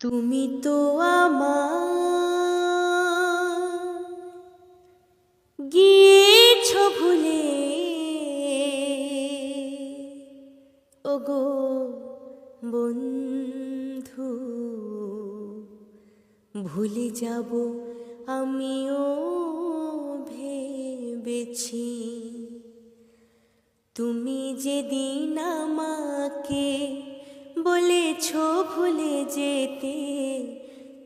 তুমি তো আমার গিয়েছ ভুলে। ওগো বন্ধু ভুলে যাব আমিও ভেবেছি। তুমি যেদিন আমাকে বলেছ ভুলে যেতে,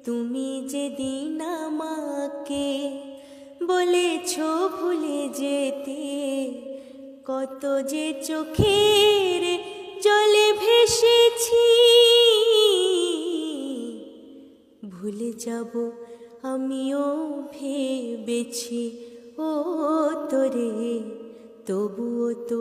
তুমি যেদিন আমাকে বলেছ ভুলে যেতে, কত যে চোখের জলে ভেসেছি, ভুলে যাব আমিও ভেবেছি, ও তোরে, তবুও তো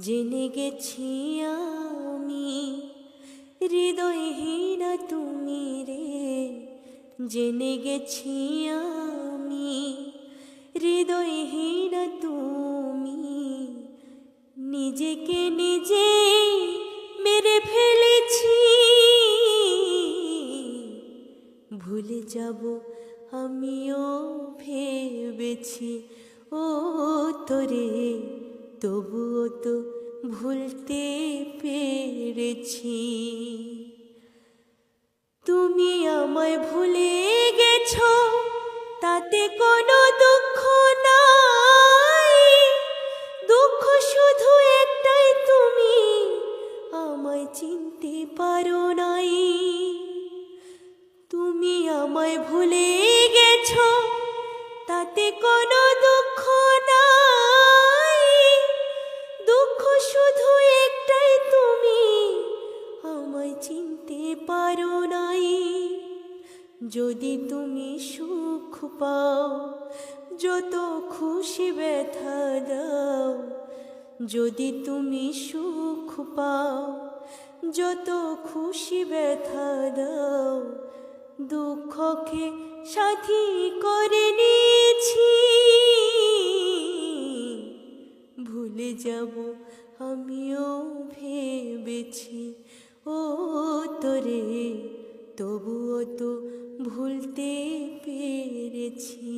জেনে গেছি আমি, হৃদয়হীনা তুমি রে। জেনে গেছি আমি, হৃদয়হীনা তুমি। নিজেকে নিজে মেরে ফেলেছি। ভুলে যাব আমিও ভেবেছি, ও তোরে। তবুও তো ভুলতে পেরেছি। তুমি আমায় ভুলে গেছ, তাতে কোনো দুঃখ নাই। দুঃখ শুধু একটাই, তুমি আমায় চিনতে পারো নাই। তুমি আমায় ভুলে গেছ, তাতে কোনো শুধু একটাই তুমি। আমায় চিনতে পারো নাই। যদি তুমি সুখ পাও, যত খুশি ব্যথা দাও। যদি তুমি সুখ পাও, যত খুশি ব্যথা দাও। দুঃখকে সাথী করে নিয়েছি। ভুলে যাব আমিও ভেবেছি ও তোরে তবুও তো ভুলতে পেরেছি।